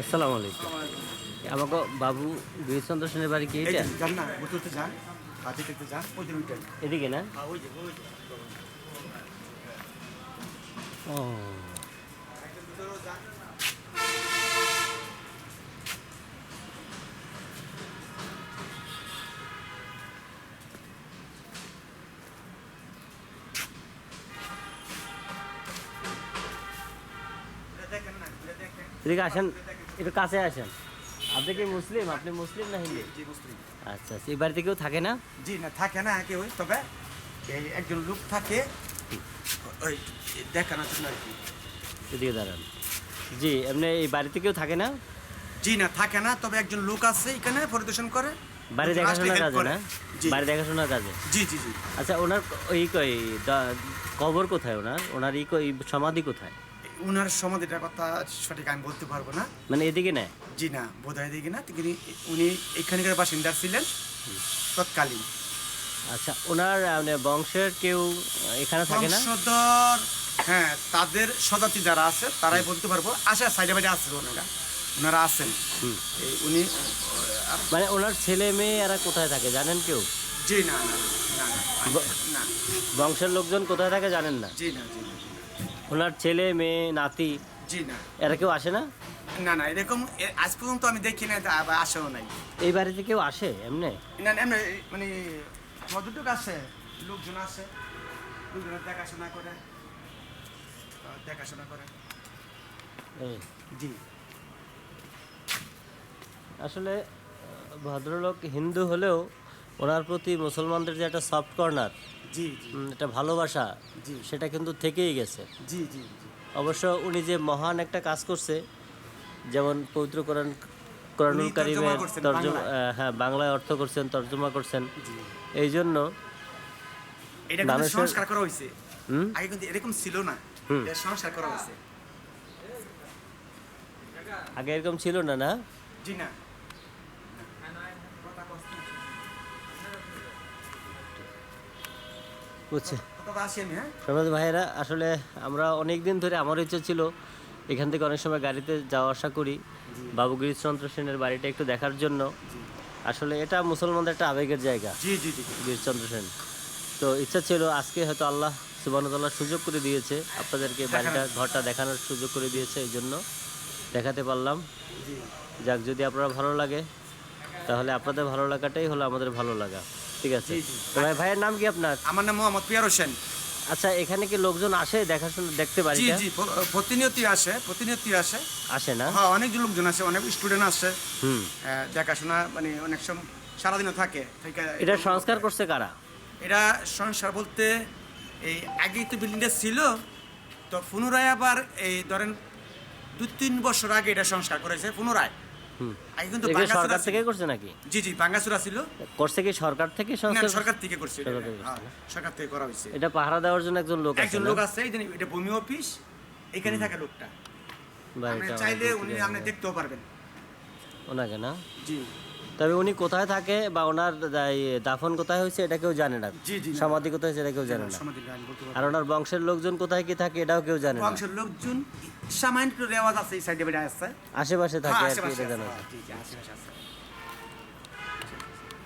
আসসালামু আলাইকুম আমাকে বাবু বীরচন্দ্র সেনের বাড়ি কি এটা যান না বুতুতে যান কাজে দেখতে যান ওই যে এদিকে না হ্যাঁ। ও। এদিকে আসেন। একটু কাছে আসেন। আপনি কি মুসলিম? আপনি মুসলিম না হিন্দু? জি, মুসলিম। আচ্ছা আচ্ছা এই বাড়িতে কেউ থাকে না? জি না থাকে না কেউ তবে এই একজন লোক থাকে। ওই দেখানোর জন্য আর কি। এদিকে দাঁড়ান। জি এমনি এই বাড়িতে কেউ থাকে না? জি না থাকে না তবে একজন লোক আছে এখানে পরিদর্শন করে। বাড়ি দেখাশোনার কাজে না? বাড়ি দেখাশোনার কাজে? জি জি জি। আচ্ছা ওনার ওই কই কবর কোথায় ওনার? ওনার ই সমাধি কোথায়? উনার সমাধিটার কথা সঠিক আমি বলতে পারব না। মানে এদিকে নেয় জি না বোধহয় এদিকে না তিনি উনি এখানকার বাসিন্দা ছিলেন তৎকালীন। আচ্ছা ওনার মানে বংশের কেউ এখানে থাকে না? বংশধর হ্যাঁ তাদের সদাতি যারা আছে তারাই বলতে পারব আশা সাইডে বাইডে আছে ওনারা ওনারা আছেন। উনি মানে ওনার ছেলে মেয়ে এরা কোথায় থাকে জানেন কেউ? জি না না না না, না বংশের লোকজন কোথায় থাকে জানেন না? জি না জি না। ওনার ছেলে মেয়ে নাতি জি না। এরা কেউ আসে না? না না এরকম আজ পর্যন্ত আমি দেখি না আসেও নাই। এই বাড়িতে কেউ আসে এমনি? না এমনি মানে মধুটুক আছে লোকজন আছে লোকজন দেখাশোনা করে দেখাশোনা করে। জি। আসলে ভদ্রলোক হিন্দু হলেও ওনার প্রতি মুসলমানদের যে একটা সফট কর্নার জি একটা ভালোবাসা সেটা কিন্তু থেকেই গেছে। জি জি জি। অবশ্য উনি যে মহান একটা কাজ করছে যেমন পবিত্র কোরআন কোরআনুল কারিমের তর্জমা হ্যাঁ বাংলায় অর্থ করছেন তর্জমা করছেন। এই জন্য এটা কিন্তু সংস্কার করা হয়েছে। আগে কিন্তু এরকম ছিল না। এটা সংস্কার করা হয়েছে। আগে এরকম ছিল না না? জি না। বুঝছে আমি হ্যাঁ? সমাজ ভাইয়েরা আসলে আমরা অনেক দিন ধরে আমার ইচ্ছে ছিল এখান থেকে অনেক সময় গাড়িতে যাওয়া আসা করি। বাবু গিরিশচন্দ্র সেনের বাড়িটা একটু দেখার জন্য। আসলে এটা মুসলমানদের একটা আবেগের জায়গা জি জি জি জি। গিরিশচন্দ্র সেন। তো ইচ্ছা ছিল আজকে হয়তো আল্লাহ সুবানতাল্লাহ সুযোগ করে দিয়েছে। আপনাদেরকে বাড়িটা ঘরটা দেখানোর সুযোগ করে দিয়েছে এই জন্য। দেখাতে পারলাম। যাক যদি আপনারা ভালো লাগে তাহলে আপনাদের ভালো লাগাটাই হলো আমাদের ভালো লাগা। ঠিক আছে। তো ভাই ভাইয়ের নাম কি আপনার? আমার নাম মোহাম্মদ পিয়ার হোসেন। আচ্ছা এখানে কি লোকজন আসে দেখাশোনা দেখতে পারি জি জি প- প্রতিনিয়তই আসে প্রতিনিয়তই আসে। আসে না? হ্যাঁ অনেক লোকজন আসে অনেক স্টুডেন্ট আসে। হুম। দেখাশোনা মানে অনেক সময় সারাদিনও থাকে। এটা সংস্কার করছে কারা? এটা সংস্কার বলতে এই আগেই তো বিল্ডিংটা ছিল তো পুনরায় আবার এই ধরেন দু তিন বছর আগে এটা সংস্কার করেছে পুনরায়। আগে কিন্তু সরকার থেকে করছে নাকি? জি জি বাঙ্গাসুরা ছিল করছে কি সরকার থেকে? সরকার থেকে করছে এটা। সরকার থেকে করছে হ্যাঁ, সরকার থেকে করা হয়েছে। এটা পাহারা দেওয়ার জন্য একজন লোক আছে একজন লোক আছে এটা ভূমি অফিস এখানে থাকে লোকটা। চাইলে উনি আপনি দেখতেও পারবেন। ওনাকে না? জি। তবে উনি কোথায় থাকে বা ওনার দাফন কোথায় হয়েছে এটা কেউ জানে না। সমাধি কোথায় হয়েছে এটা কেউ জানে না। আর ওনার বংশের লোকজন কোথায় কি থাকে এটাও কেউ জানে না। বংশের লোকজন সামান্য রেওয়াজ আছে এই সাইডে আশেপাশে থাকে হ্যাঁ আর কি এটা জানা।